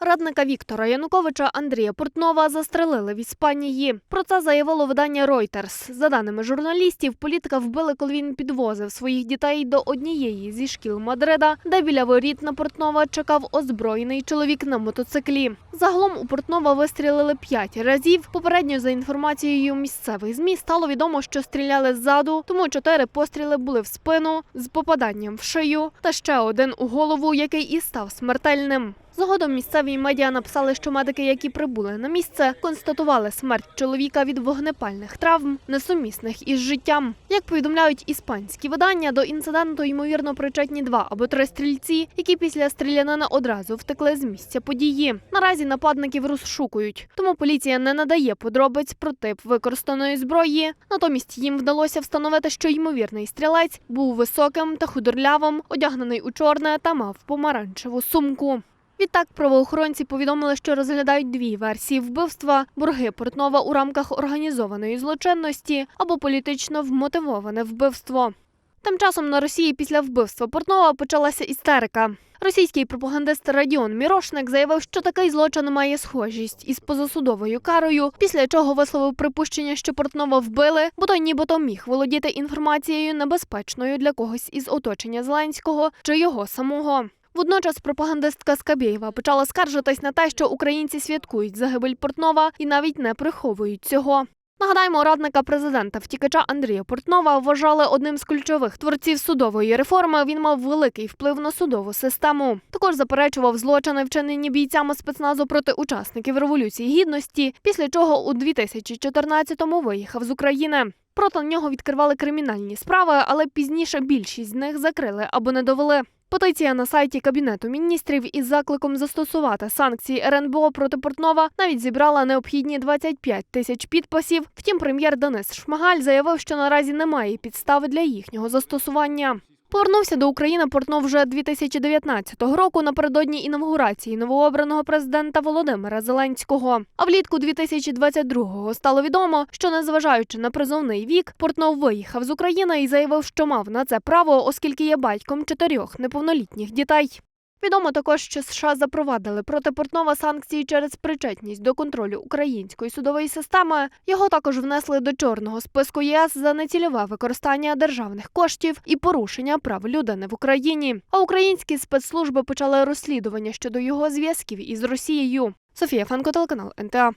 Радника Віктора Януковича Андрія Портнова застрелили в Іспанії. Про це заявило видання Reuters. За даними журналістів, політика вбили, коли він підвозив своїх дітей до однієї зі шкіл Мадрида, де біля воріт на Портнова чекав озброєний чоловік на мотоциклі. Загалом у Портнова вистрілили п'ять разів. Попередньо за інформацією місцевих змі стало відомо, що стріляли ззаду, тому чотири постріли були в спину з попаданням в шию, та ще один у голову, який і став смертельним. Згодом місцеві медіа написали, що медики, які прибули на місце, констатували смерть чоловіка від вогнепальних травм, несумісних із життям. Як повідомляють іспанські видання, до інциденту ймовірно причетні два або три стрільці, які після стрілянини одразу втекли з місця події. Наразі нападників розшукують, тому поліція не надає подробиць про тип використаної зброї. Натомість їм вдалося встановити, що ймовірний стрілець був високим та худорлявим, одягнений у чорне та мав помаранчеву сумку. Відтак правоохоронці повідомили, що розглядають дві версії вбивства: борги Портнова у рамках організованої злочинності або політично вмотивоване вбивство. Тим часом на Росії після вбивства Портнова почалася істерика. Російський пропагандист Радіон Мірошник заявив, що такий злочин має схожість із позасудовою карою, після чого висловив припущення, що Портнова вбили, бо той нібито міг володіти інформацією небезпечною для когось із оточення Зеленського чи його самого. Водночас пропагандистка Скабєєва почала скаржитись на те, що українці святкують загибель Портнова і навіть не приховують цього. Нагадаємо, радника президента втікача Андрія Портнова вважали одним з ключових творців судової реформи. Він мав великий вплив на судову систему. Також заперечував злочини, вчинені бійцями спецназу проти учасників революції гідності, після чого у 2014-му виїхав з України. Проти нього відкривали кримінальні справи, але пізніше більшість з них закрили або не довели. Петиція на сайті Кабінету міністрів із закликом застосувати санкції РНБО проти Портнова навіть зібрала необхідні 25 тисяч підписів. Втім, прем'єр Денис Шмагаль заявив, що наразі немає підстави для їхнього застосування. Повернувся до України Портнов вже 2019 року напередодні інавгурації новообраного президента Володимира Зеленського. А влітку 2022-го стало відомо, що незважаючи на призовний вік, Портнов виїхав з України і заявив, що мав на це право, оскільки є батьком чотирьох неповнолітніх дітей. Відомо також, що США запровадили проти Портнова санкції через причетність до контролю української судової системи. Його також внесли до чорного списку ЄС за нецільове використання державних коштів і порушення прав людини в Україні. А українські спецслужби почали розслідування щодо його зв'язків із Росією. Софія Фанко, телеканал НТА.